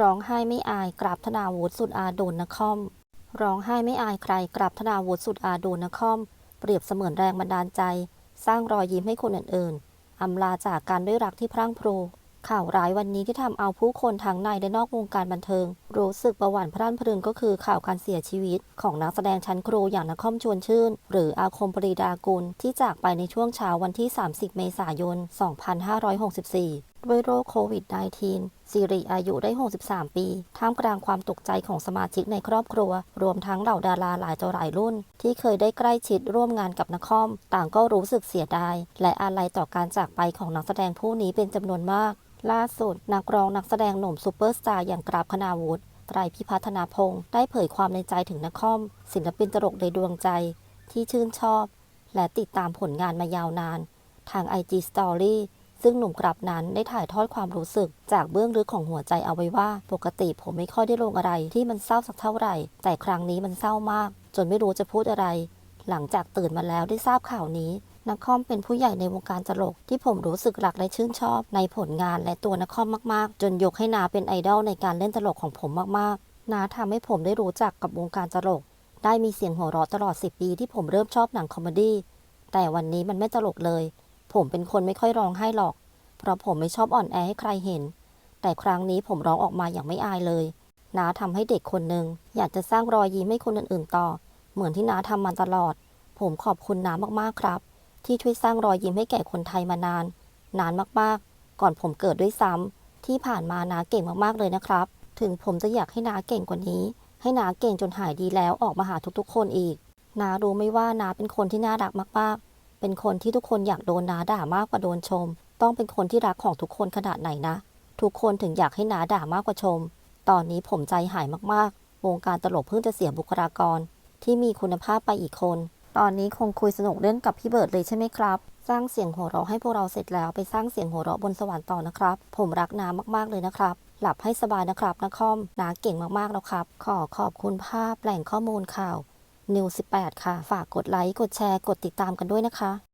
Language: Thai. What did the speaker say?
ร้องไห้ไม่อายกราบธนาวุฒิสุดอาโดนนคอม ร้องไห้ไม่อายใครกราบธนาวุฒิสุดอาโดนนคอม เปรียบเสมือนแรงบันดาลใจ สร้างรอยยิ้มให้คนอื่นๆ อำลาจากการด้วยรักที่พรั่งพรู ข่าวร้ายวันนี้ที่ทำเอาผู้คนทั้งในและนอกวงการบันเทิงรู้สึกประหวั่นพรั่นพรึงก็คือข่าวการเสียชีวิต ของนักแสดงชั้นครูอย่างนครชวนชื่น หรืออาคมปรีดากุล ที่จากไปในช่วงเช้าวันที่ 30 เมษายน 2564 ด้วยโรคโควิด -19 สิริอายุได้ 63 ปี ท่ามกลางความตกใจของสมาชิกในครอบครัว รวมทั้งเหล่าดาราหลายต่อหลายรุ่น ที่เคยได้ใกล้ชิดร่วมงานกับนครต่างก็รู้สึกเสียดาย และอาลัยต่อการจากไปของนักแสดงผู้นี้เป็นจำนวนมากล่าสุดนักร้องนักแสดงหนุ่มซูเปอร์สตาร์อย่างกราบคณาวุฒิไตรพิพัฒนาพงศ์ได้เผยความในใจถึงนครศิลปินตลกในดวงใจ ที่ชื่นชอบ และติดตามผลงานมายาวนาน ทาง IG Story ซึ่งหนุ่มกราบนั้นได้ถ่ายทอดความรู้สึก จากเบื้องลึกของหัวใจเอาไว้ว่า ปกติผมไม่ค่อยได้ลงอะไรที่มันเศร้าสักเท่าไหร่ แต่ครั้งนี้มันเศร้ามาก จนไม่รู้จะพูดอะไร หลังจากตื่นมาแล้วได้ทราบข่าวนี้ นักคอมเป็นผู้ใหญ่ในวงการตลก ที่ผมรู้สึกรักและชื่นชอบ ในผลงานและตัวนักคอมมากๆ จนยกให้นาเป็นไอดอลในการเล่นตลกของผมมากๆ นาทำให้ผมได้รู้จักกับวงการตลก ได้มีเสียงหัวเราะตลอด 10 ปีที่ผมเริ่มชอบหนังคอมเมดี้แต่วันนี้มันไม่ตลกเลย ผมเป็นคนไม่ค่อยร้องไห้หรอก เพราะผมไม่ชอบอ่อนแอให้ใครเห็น แต่ครั้งนี้ผมร้องออกมาอย่างไม่อายเลยน้าทำให้เด็กคนหนึ่งอยากจะสร้างรอยยิ้มให้คนอื่นๆต่อ เหมือนที่น้าทำมาตลอด ผมขอบคุณน้ามากๆครับ ที่ช่วยสร้างรอยยิ้มให้แก่คนไทยมานาน นานมากๆ ก่อนผมเกิดด้วยซ้ำที่ผ่านมานาเก่งมากๆเลยนะครับ ถึงผมจะอยากให้นาเก่งกว่านี้ ให้นาเก่งจนหายดีแล้วออกมาหาทุกๆ คนอีก นารู้ไม่ว่านาเป็นคนที่น่ารักมากๆ เป็นคนที่ทุกคนอยากโดนนาด่ามากกว่าโดนชม ต้องเป็นคนที่รักของทุกคนขนาดไหนนะ ทุกคนถึงอยากให้นาด่ามากกว่าชม ตอนนี้ผมใจหายมากๆ วงการตลกเพิ่งจะเสียบุคลากร ที่มีคุณภาพไปอีกคน ตอนนี้คงคุยสนุกเล่นกับพี่เบิร์ดเลยใช่ไหมครับ สร้างเสียงหัวเราะให้พวกเราเสร็จแล้วไปสร้างเสียงหัวเราะบนสวรรค์ต่อนะครับ ผมรักน้ามากๆเลยนะครับ หลับให้สบายนะครับนะคอมนาเก่งมากๆแล้วครับ ขอขอบคุณภาพแหล่งข้อมูลข่าวนิว18 ค่ะ ฝากกดไลค์ กดแชร์ กดติดตามกันด้วยนะคะ